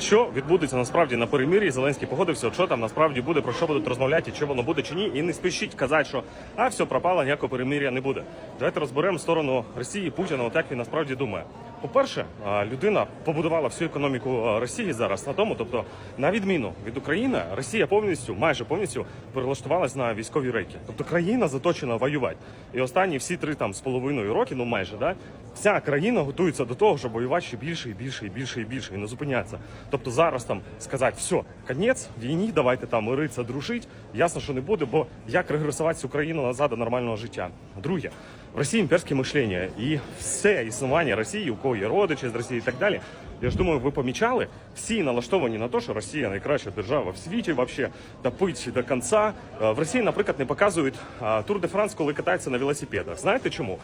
що відбудеться насправді на перемир'ї. Зеленський погодився, що там насправді буде, про що будуть розмовляти, чи воно буде чи ні. І не спішіть казати, що а все пропало, ніякого перемир'я не буде. Давайте розберемо сторону Росії Путіна, от як він насправді думає. По-перше, людина побудувала всю економіку Росії зараз на тому, тобто на відміну від України, Росія повністю, майже повністю перелаштувалась на військові рейки. Тобто країна заточена воювати. І останні всі три там з половиною роки, ну майже да, вся країна готується до того, щоб воювати ще більше і більше і більше і більше і не зупинятися. Тобто зараз там сказати, все, конець війні, давайте там миритися, дружить. Ясно, що не буде, бо як регресувати цю країну назад до нормального життя. Друге, в Росії імперське мишлення і все існування Росії, у кого є родичі з Росії і так далі. Я ж думаю, ви помічали, всі налаштовані на те, що Росія найкраща держава в світі, вообще топить до кінця. Е, В Росії, наприклад, не показують Тур де Франс, коли катаються на велосипедах. Знаєте чому?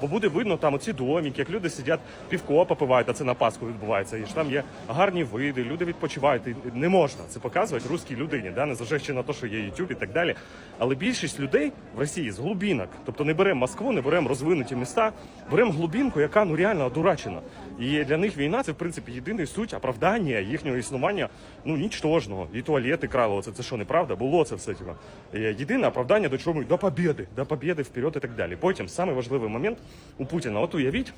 Бо буде видно там оці домики, як люди сидять, півко попивають, а це на Пасху відбувається. І ж там є гарні види, люди відпочивають. І не можна це показувати руській людині, да? незважаючи на те, що є YouTube і так далі. Але більшість людей в Росії з глубинок, тобто не беремо Москву, не беремо розвинуті міста, беремо глубинку, яка ну реально одурачена. І для них війна це в принципі єдиний суть оправдання їхнього існування ну нічтожного. І туалети крали. Оце це що неправда? Було це все типа. Е, Єдине оправдання до чого до побєди, до побєди вперед і так далі. Потім самий важливий момент у Путіна. От уявіть,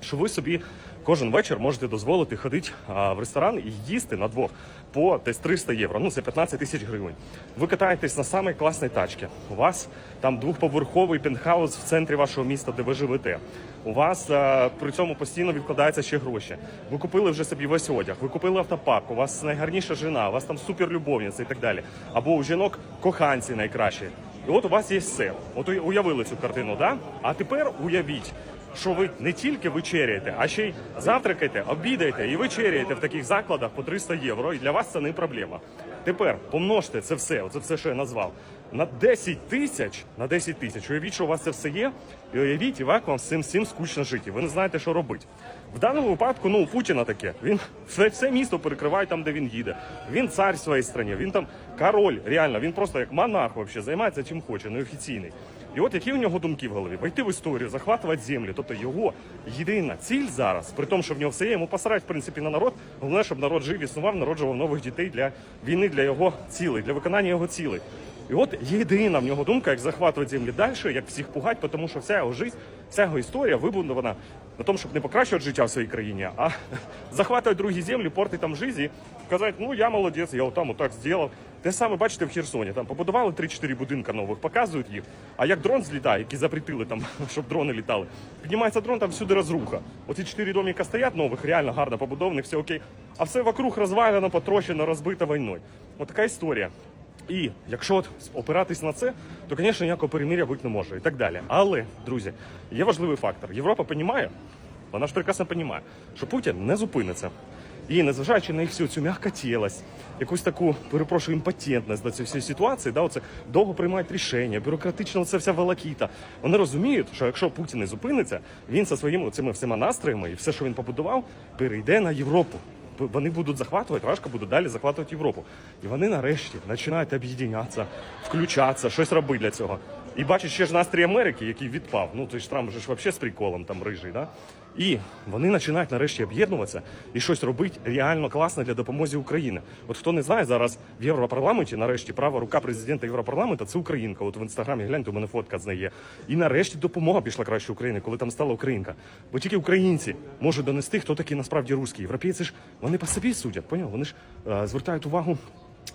що ви собі кожен вечір можете дозволити ходити в ресторан і їсти на двох по десь 300 євро. Ну це 15 тисяч гривень. Ви катаєтесь на самій класній тачці. У вас там двохповерховий пентхаус в центрі вашого міста, де ви живете. У вас а, при цьому постійно відкладаються ще гроші. Ви купили вже собі весь одяг, ви купили автопарк, у вас найгарніша жена, у вас там суперлюбовниця і так далі. Або у жінок коханці найкращі. І от у вас є все. От уя- уявили цю картину, да? А тепер уявіть, що ви не тільки вечеряєте, а ще й завтракаєте, обідаєте і вечеряєте в таких закладах по 300 євро. І для вас це не проблема. Тепер помножте це все, оце все, що я назвав, на 10 тисяч, на 10 тисяч. Уявіть, що у вас це все є, і уявіть, як вам цим всім скучно жити. Ви не знаєте, що робити. В даному випадку, ну, у Путіна таке. Він все, все місто перекриває там, де він їде. Він цар в своїй країні, він там король, реально, він просто як монарх вообще, займається чим хоче, неофіційний. І от які у нього думки в голові? Войти в історію, захватувати землі. Тобто його єдина ціль зараз, при тому, що в нього все є, йому посрать, в принципі, на народ. Головне, щоб народ жив, існував, народжував нових дітей для війни, для його цілей, для виконання його цілей. І от єдина в нього думка, як захватувати землі далі, як всіх пугати, тому що вся його життя, вся його історія вибудована на тому, щоб не покращувати життя в своїй країні, а захватувати другі землі, порти там життя і казати, ну я молодець, я отам отак зробив. Те саме бачите в Херсоні. Там побудували 3-4 будинка нових, показують їх. А як дрон злітає, які запретили там, щоб дрони літали, піднімається дрон, там всюди розруха. Оці 4 доміка стоять нових, реально гарно побудованих, все окей. А все вокруг розвалено, потрощено, розбито війною. От така історія. І якщо от опиратись на це, то, звісно, ніякого перемиря бути не може і так далі. Але, друзі, є важливий фактор. Європа розуміє, вона ж прекрасно розуміє, що Путін не зупиниться. І незважаючи на їх всю цю м'якотілость, якусь таку, перепрошую, імпотентність до цієї ситуації, да, оце довго приймають рішення, бюрократично це вся волокіта. Вони розуміють, що якщо Путін не зупиниться, він зі своїми цими всіма настроями і все, що він побудував, перейде на Європу. Вони будуть захватувати, Рашка буде далі захватувати Європу. І вони нарешті починають об'єднатися, включатися, щось робити для цього. І бачиш ще ж настрій Америки, який відпав. Ну той ж Трамп же ж взагалі з приколом там рижий, да? І вони починають нарешті об'єднуватися і щось робити реально класне для допомоги Україні. От хто не знає, зараз в Європарламенті нарешті права рука президента Європарламенту це Українка. От в інстаграмі гляньте, у мене фотка з неї. І нарешті допомога пішла краще України, коли там стала Українка. Бо тільки українці можуть донести, хто такий насправді русський. Європейці ж вони по собі судять, поняв? Вони ж е, звертають увагу.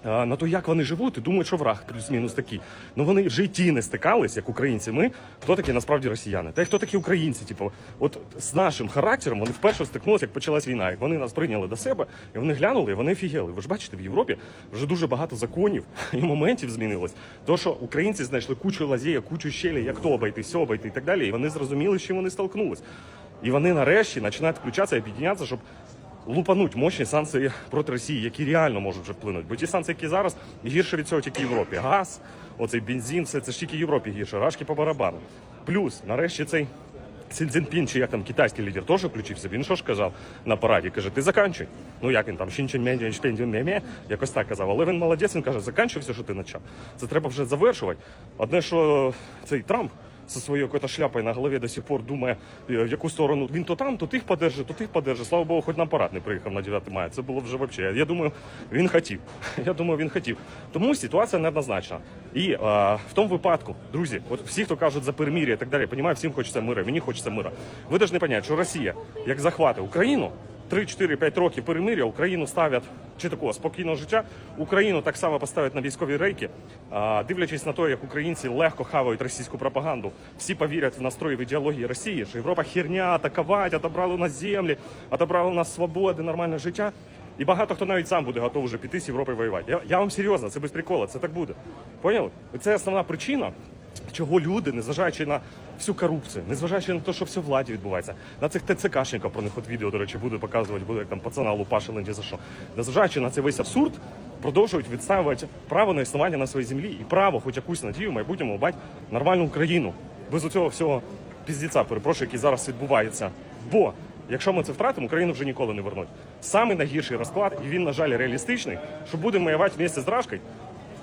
На то, як вони живуть, і думають, що враг плюс-мінус такий. Ну вони в житті не стикались, як українці. Ми хто такі насправді росіяни? Та хто такі українці? Типу, от з нашим характером вони вперше стикнулися, як почалась війна. Як вони нас прийняли до себе, і вони глянули, і вони офігели. Ви ж бачите, в Європі вже дуже багато законів і моментів змінилось. То, що українці знайшли кучу лазєя, кучу щелі, як то обійти, все обійти і так далі. І вони зрозуміли, з чим вони столкнулись. І вони нарешті починають включатися і об'єднятися, щоб лупануть мощні санкції проти Росії, які реально можуть вже вплинути. Бо ті санкції, які зараз гірше від цього тільки Європі. Газ, оцей бензин, все це ж тільки Європі гірше, рашки по барабану. Плюс, нарешті, цей Цзіньпін, чи як там китайський лідер, теж включився. Він що ж казав на параді? Каже, ти заканчуй. Ну як він там мє якось так казав. Але він молодець, він каже, заканчуй все, що ти почав. Це треба вже завершувати. Одне, що цей Трамп со своєю якоюсь шляпою на голові до сих пор думає, е, в яку сторону він то там, то тих подержить, то тих подержить. Слава Богу, хоч на парад не приїхав на 9 мая. Це було вже взагалі. Я думаю, він хотів. Я думаю, він хотів. Тому ситуація неоднозначна. І е, в тому випадку, друзі, от всі, хто кажуть за перемір'я і так далі, понімаю, всім хочеться мира, мені хочеться мира. Ви повинні понять, що Росія, як захвати Україну, 3-4-5 років перемир'я Україну ставлять чи такого спокійного життя. Україну так само поставлять на військові рейки, дивлячись на те, як українці легко хавають російську пропаганду. Всі повірять в настрої в ідеології Росії, що Європа херня, атакувати, отобрали у нас землі, отобрали у нас свободи, нормальне життя. І багато хто навіть сам буде готовий вже піти з Європи воювати. Я, я вам серйозно, це без прикола, це так буде. Поняли? Це основна причина, чого люди, незважаючи на всю корупцію, незважаючи на те, що все владі відбувається, на цих ТЦКшників, про них от відео, до речі, буду показувати, буде як там пацана лупашили ні за що. Незважаючи на цей весь абсурд, продовжують відставувати право на існування на своїй землі і право, хоч якусь надію в майбутньому мати нормальну Україну. Без цього всього піздіця, перепрошую, який зараз відбувається. Бо Якщо ми це втратимо, Україну вже ніколи не вернуть. Самий найгірший розклад, і він, на жаль, реалістичний, що будемо воювати вместе з Рашкою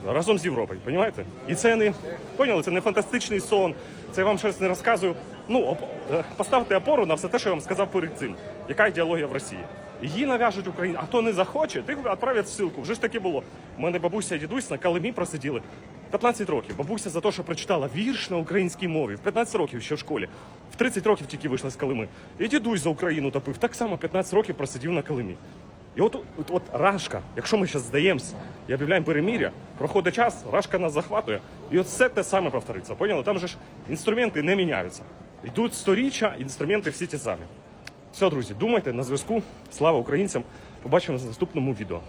разом з Європою, розумієте? І це не поняли, це не фантастичний сон. Це я вам щось не розказую. Ну, оп- е, поставте опору на все те, що я вам сказав перед цим. Яка ідеологія в Росії? Її нав'яжуть Україні, а хто не захоче, тих відправлять в ссылку. Вже ж таки було. У мене бабуся і дідусь на Калимі просиділи 15 років. Бабуся за те, що прочитала вірш на українській мові. В 15 років ще в школі. В 30 років тільки вийшла з Калими. І дідусь за Україну топив. Так само 15 років просидів на Калимі. І от, от, от Рашка, якщо ми зараз здаємося і об'являємо перемір'я, проходить час, Рашка нас захватує, і от все те саме повториться. Поняли? Там же ж інструменти не міняються. Йдуть сторіччя, інструменти всі ті самі. Все, друзі, думайте на зв'язку. Слава українцям! Побачимося в наступному відео.